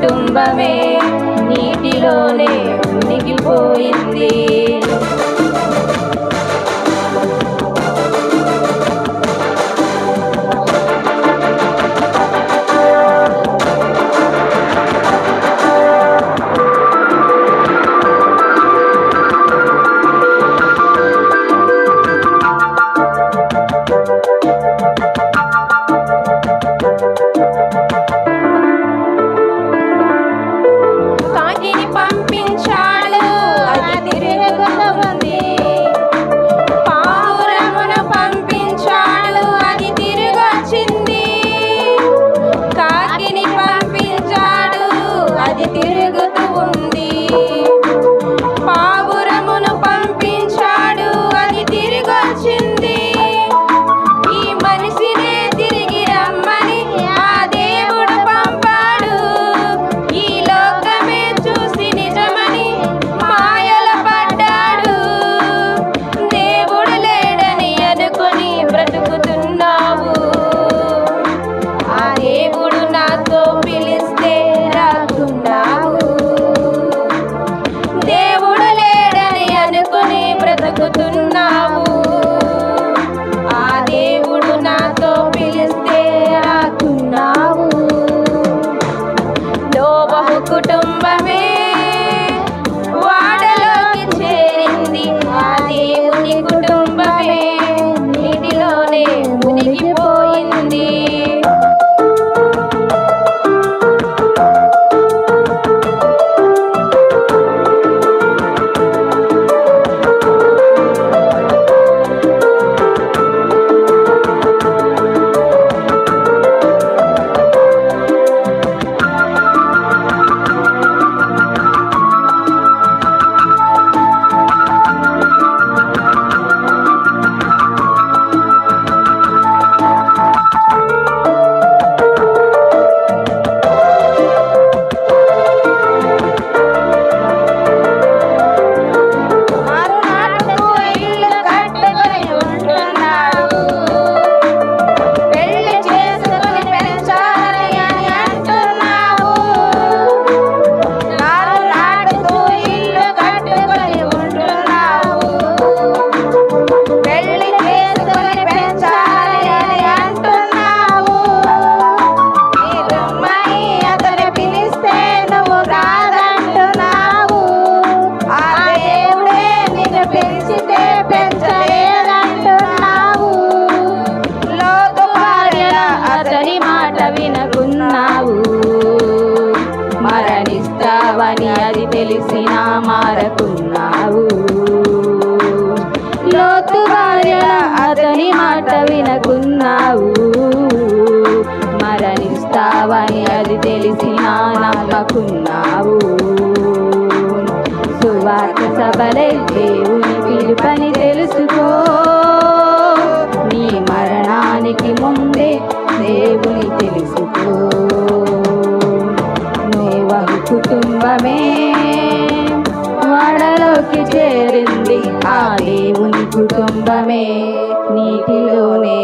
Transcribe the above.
కుటుంబమే నీటిలోనే మునిగిపోయింది. Люблю ఉన్నావని అది తెలిసిన మారకున్నావు. లోతు భార్య అతని మాట వినకున్నావు. సర్వమే నీటిలోనే